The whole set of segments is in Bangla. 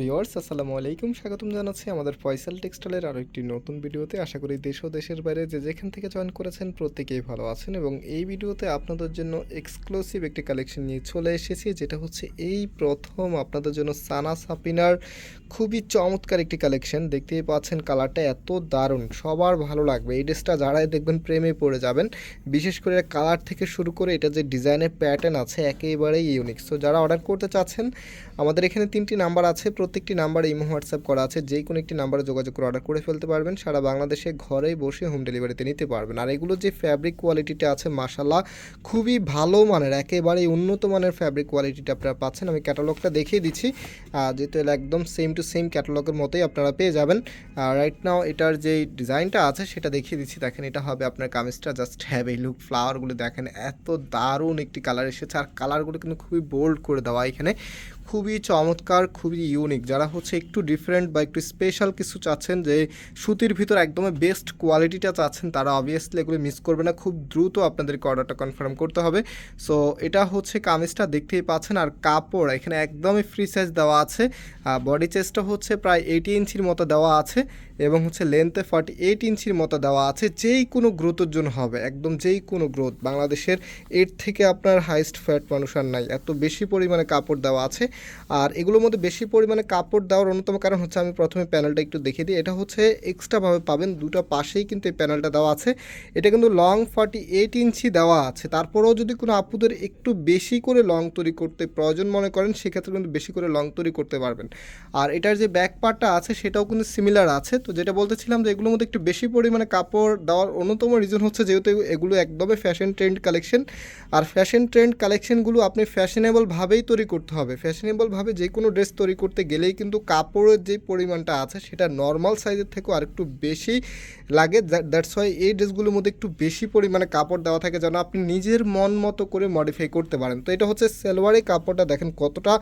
ভিউয়ার্স, আসসালামু আলাইকুম। স্বাগতম জানাচ্ছি আমাদের ফয়সাল টেক্সটাইলের আরও একটি নতুন ভিডিওতে। আশা করি দেশ ও দেশের বাইরে যে যেখান থেকে জয়েন করেছেন প্রত্যেকেই ভালো আছেন এবং এই ভিডিওতে আপনাদের জন্য এক্সক্লুসিভ একটি কালেকশন নিয়ে চলে এসেছি, যেটা হচ্ছে এই প্রথম আপনাদের জন্য সানা সাপিনার খুবই চমৎকার একটি কালেকশন দেখতেই পাচ্ছেন কালারটা এত দারুণ, সবার ভালো লাগবে। এই ড্রেসটা যারাই দেখবেন প্রেমে পড়ে যাবেন। বিশেষ করে কালার থেকে শুরু করে এটা যে ডিজাইনের প্যাটার্ন আছে, একেবারেই ইউনিক সো যারা অর্ডার করতে চাচ্ছেন, আমাদের এখানে তিনটি নাম্বার আছে। প্রত্যেকটি নাম্বারে ইমো, হোয়াটসঅ্যাপ করা আছে। যে কোনো একটি নাম্বারে যোগাযোগ করে অর্ডার করে ফেলতে পারবেন। সারা বাংলাদেশে ঘরে বসে হোম ডেলিভারিতে নিতে পারবেন। আর এগুলো যে ফ্যাব্রিক কোয়ালিটিটা আছে মাসাল্লাহ খুবই ভালো মানের, একেবারেই উন্নত মানের ফ্যাব্রিক কোয়ালিটিটা আপনারা পাচ্ছেন। আমি ক্যাটালগটা দেখিয়ে দিচ্ছি। যেহেতু একদম সেম টু সেম ক্যাটালগের মতোই আপনারা পেয়ে যাবেন। রাইট নাও এটার যে ডিজাইনটা আছে, সেটা দেখিয়ে দিচ্ছি। দেখেন, এটা হবে আপনার কামিজটা। জাস্ট হ্যাভ এই লুক ফ্লাওয়ারগুলো দেখেন, এত দারুণ একটি কালার এসেছে। আর কালারগুলো কিন্তু খুবই বোল্ড করে দেওয়া এখানে। খুবই চমৎকার, খুবই ইউনিক যারা হচ্ছে একটু ডিফারেন্ট বা একটু স্পেশাল কিছু চাচ্ছেন যে সুতির ভিতর একদমই বেস্ট কোয়ালিটিটা চাচ্ছেন, তারা অবভিয়াসলি এগুলো মিস করবে না। খুব দ্রুত আপনাদেরকে অর্ডারটা কনফার্ম করতে হবে। সো এটা হচ্ছে কামিজটা দেখতেই পাচ্ছেন। আর কাপড়, এখানে একদমই ফ্রি সাইজ দেওয়া আছে। বডি চেস্টটা হচ্ছে প্রায় এইটি ইঞ্চির মতো দেওয়া আছে। এবং হচ্ছে লেন্থে ফর্টি এইট ইঞ্চির মতো দেওয়া আছে, যেই কোনো গ্রোথের জন্য হবে, একদম যেই কোনো গ্রোথ বাংলাদেশের এর থেকে আপনার হাইস্ট ফ্যাট মানুষ আর নাই, এত বেশি পরিমাণে কাপড় দেওয়া আছে। আর এগুলোর মধ্যে বেশি পরিমাণে কাপড় দেওয়ার অন্যতম কারণ হচ্ছে, আমি প্রথমে প্যানেলটা একটু দেখিয়ে দিই, এটা হচ্ছে এক্সট্রাভাবে পাবেন, দুটো পাশেই কিন্তু এই প্যানেলটা দেওয়া আছে। এটা কিন্তু লং ফর্টি এইট ইঞ্চি দেওয়া আছে, তারপরেও যদি কোনো আপুদের একটু বেশি করে লং তৈরি করতে প্রয়োজন মনে করেন, সেক্ষেত্রে কিন্তু বেশি করে লং তৈরি করতে পারবেন। আর এটার যে ব্যাক পার্টটা আছে, সেটাও কিন্তু সিমিলার আছে, তো যেটা বলতেছিলাম যে এগুলোর মধ্যে একটু বেশি পরিমাণে কাপড় দেওয়ার অন্যতম রিজন হচ্ছে যেহেতু এগুলো একদমই ফ্যাশন ট্রেন্ড কালেকশন আর ফ্যাশন ট্রেন্ড কালেকশনগুলো আপনি ফ্যাশনেবলভাবেই তৈরি করতে হবে। ফ্যাশনেবলভাবে যে কোনো ড্রেস তৈরি করতে গেলেই কিন্তু কাপড়ের যে পরিমাণটা আছে সেটা নর্মাল সাইজের থেকেও আর একটু বেশি লাগে। দ্যাটস ওয়াই এই ড্রেসগুলোর মধ্যে একটু বেশি পরিমাণে কাপড় দেওয়া থাকে যেন আপনি নিজের মন মতো করে মডিফাই করতে পারেন। তো এটা হচ্ছে সেলোয়ারের কাপড়টা দেখেন কতটা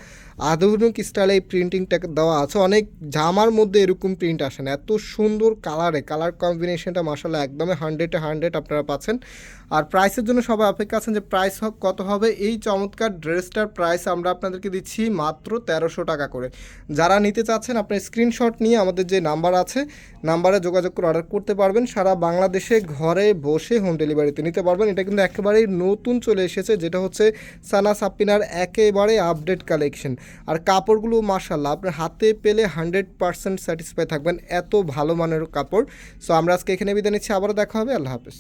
আধুনিক স্টাইলে এই প্রিন্টিংটা দেওয়া আছে। অনেক জামার মধ্যে এরকম প্রিন্ট আসে না। এত সুন্দর কালারে কালার কম্বিনেশনটা মাসাল্লাহ একদমই হান্ড্রেডে হান্ড্রেড আপনারা পাচ্ছেন। আর প্রাইসের জন্য সবাই অপেক্ষা আছেন যে প্রাইস কত হবে? এই চমৎকার ড্রেসটার প্রাইস আমরা আপনাদেরকে দিচ্ছি মাত্র তেরোশো টাকা করে। যারা নিতে চাচ্ছেন, আপনার স্ক্রিনশট নিয়ে আমাদের যে নাম্বার আছে নাম্বারে যোগাযোগ করে অর্ডার করতে পারবেন। সারা বাংলাদেশে ঘরে বসে হোম ডেলিভারিতে নিতে পারবেন। এটা কিন্তু একেবারেই নতুন চলে এসেছে, যেটা হচ্ছে সানা সাপিনার একেবারে আপডেট কালেকশন আর কাপড়গুলো মার্শাল্লাহ আপনার হাতে পেলে হান্ড্রেড পার্সেন্ট স্যাটিসফাই থাকবেন। এত ভালো মানের কাপড়। সো আমরা আজকে এখানে বিদায় নিচ্ছি আবারও দেখা হবে আল্লাহ হাফেজ।